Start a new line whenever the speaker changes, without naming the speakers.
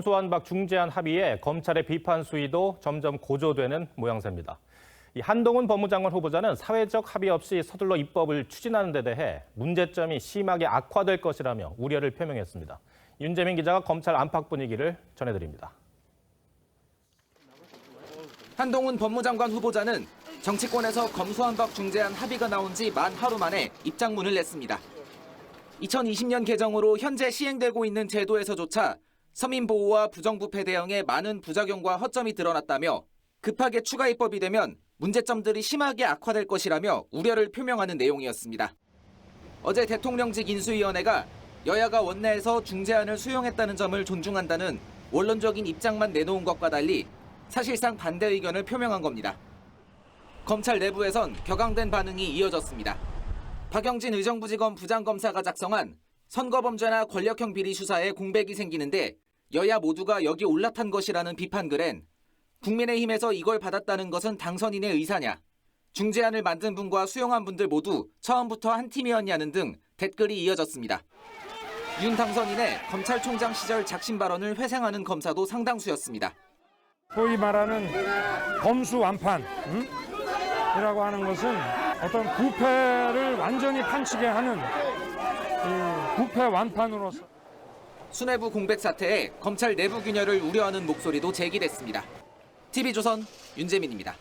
검수완박 중재안 합의에 검찰의 비판 수위도 점점 고조되는 모양새입니다. 이 한동훈 법무장관 후보자는 사회적 합의 없이 서둘러 입법을 추진하는 데 대해 문제점이 심하게 악화될 것이라며 우려를 표명했습니다. 윤재민 기자가 검찰 안팎 분위기를 전해드립니다.
한동훈 법무장관 후보자는 정치권에서 검수완박 중재안 합의가 나온 지 만 하루 만에 입장문을 냈습니다. 2020년 개정으로 현재 시행되고 있는 제도에서조차 서민 보호와 부정부패 대응에 많은 부작용과 허점이 드러났다며 급하게 추가 입법이 되면 문제점들이 심하게 악화될 것이라며 우려를 표명하는 내용이었습니다. 어제 대통령직 인수위원회가 여야가 원내에서 중재안을 수용했다는 점을 존중한다는 원론적인 입장만 내놓은 것과 달리 사실상 반대 의견을 표명한 겁니다. 검찰 내부에선 격앙된 반응이 이어졌습니다. 박영진 의정부지검 부장검사가 작성한 선거범죄나 권력형 비리 수사에 공백이 생기는데 여야 모두가 여기 올라탄 것이라는 비판글엔 국민의힘에서 이걸 받았다는 것은 당선인의 의사냐, 중재안을 만든 분과 수용한 분들 모두 처음부터 한 팀이었냐는 등 댓글이 이어졌습니다. 윤 당선인의 검찰총장 시절 작심 발언을 회상하는 검사도 상당수였습니다.
소위 말하는 검수 완판 음? 이라고 하는 것은 어떤 부패를 완전히 판치게 하는 이 부패 완판으로서
수뇌부 공백 사태에 검찰 내부 균열을 우려하는 목소리도 제기됐습니다. TV조선 윤재민입니다.